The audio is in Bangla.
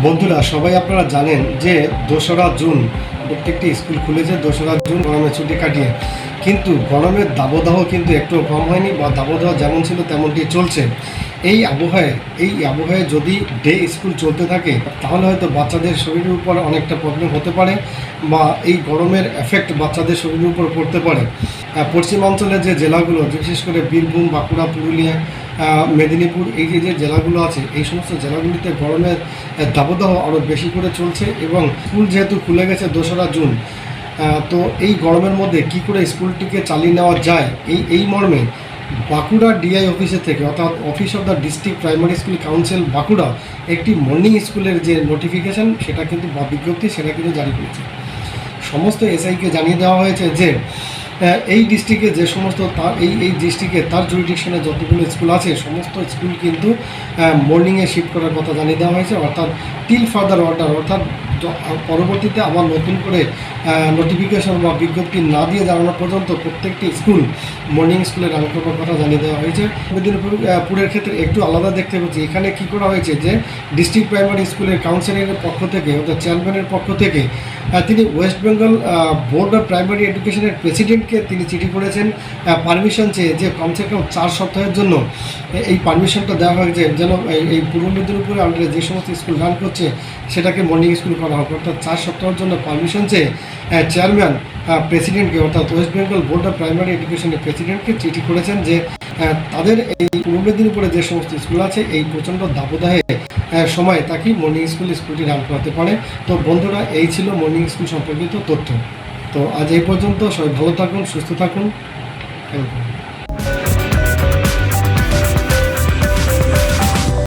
বন্ধুরা, সবাই আপনারা জানেন যে দোসরা জুন প্রত্যেকটি স্কুল খুলেছে। দোসরা জুন গরমের ছুটি কাটিয়ে। কিন্তু গরমের দাবদাহ কিন্তু একটু কম হয়নি বা দাবদাহ যেমন ছিল তেমনটি চলছে। এই আবহাওয়ায় এই আবহাওয়ায় যদি ডে স্কুল চলতে থাকে, তাহলে হয়তো বাচ্চাদের শরীরের উপর অনেকটা প্রবলেম হতে পারে বা এই গরমের এফেক্ট বাচ্চাদের শরীরের উপর পড়তে পারে। পশ্চিমাঞ্চলের যে জেলাগুলো, বিশেষ করে বীরভূম, বাঁকুড়া, পুরুলিয়া মেদিনীপুর, এই যে যে জেলাগুলো আছে, এই সমস্ত জেলাগুলিতে গরমের দাবদাহ আরও বেশি করে চলছে এবং স্কুল যেহেতু খুলে গেছে দোসরা জুন তো এই গরমের মধ্যে কি করে স্কুলটিকে চালিয়ে নেওয়া যায়? এই এই মর্মে বাঁকুড়া ডিআই অফিসের থেকে, অর্থাৎ office of the district primary school council Bankura, একটি মর্নিং স্কুলের যে নোটিফিকেশন সেটা কিন্তু বা বিজ্ঞপ্তি সেটা কিন্তু জারি করেছে। সমস্ত এসআইকে জানিয়ে দেওয়া হয়েছে যে এই ডিস্ট্রিক্টে যে সমস্ত তার এই এই ডিস্ট্রিক্টে তার জুরিডিকশনে যতগুলো স্কুল আছে, সমস্ত স্কুল কিন্তু মর্নিংয়ে শিফট করার কথা জানিয়ে দেওয়া হয়েছে। অর্থাৎ টিল ফার্দার অর্ডার অর্থাৎ পরবর্তীতে আবার নতুন করে নোটিফিকেশন বা বিজ্ঞপ্তি না দিয়ে জানানো পর্যন্ত প্রত্যেকটি স্কুল মর্নিং স্কুলে রান করবার কথা জানিয়ে দেওয়া হয়েছে। মেদিনীপুর আহ, পুরের ক্ষেত্রে একটু আলাদা দেখতে পাচ্ছি। এখানে কি করা হয়েছে যে ডিস্ট্রিক্ট প্রাইমারি স্কুলের কাউন্সিলরের পক্ষ থেকে অর্থাৎ চেয়ারম্যানের পক্ষ থেকে তিনি West Bengal board of primary এডুকেশনের প্রেসিডেন্টকে তিনি চিঠি করেছেন। পারমিশন চেয়ে যে কমসে কম চার সপ্তাহের জন্য এই পারমিশনটা দেওয়া হয়েছে। যেন এই পূর্ব মেদিনীপুরে আন্ডারে যে সমস্ত স্কুল রান করছে সেটাকে মর্নিং স্কুল করা হোক অর্থাৎ চার সপ্তাহের জন্য পারমিশন চেয়ে চেয়ারম্যান প্রেসিডেন্টকে অর্থাৎ West Bengal board of primary এডুকেশনের প্রেসিডেন্টকে চিঠি করেছেন যে তাদের এই পূর্ব মেদিনীপুরে যে সমস্ত স্কুল আছে, এই প্রচণ্ড দাবদাহে সময় তাকে মর্নিং স্কুল স্কুলটি রান করাতে পারে। তো বন্ধুরা, এই ছিল মর্নিং স্কুল সম্পর্কিত তথ্য। তো আজ এই পর্যন্ত সবাই ভালো থাকুন, সুস্থ থাকুন। Thank you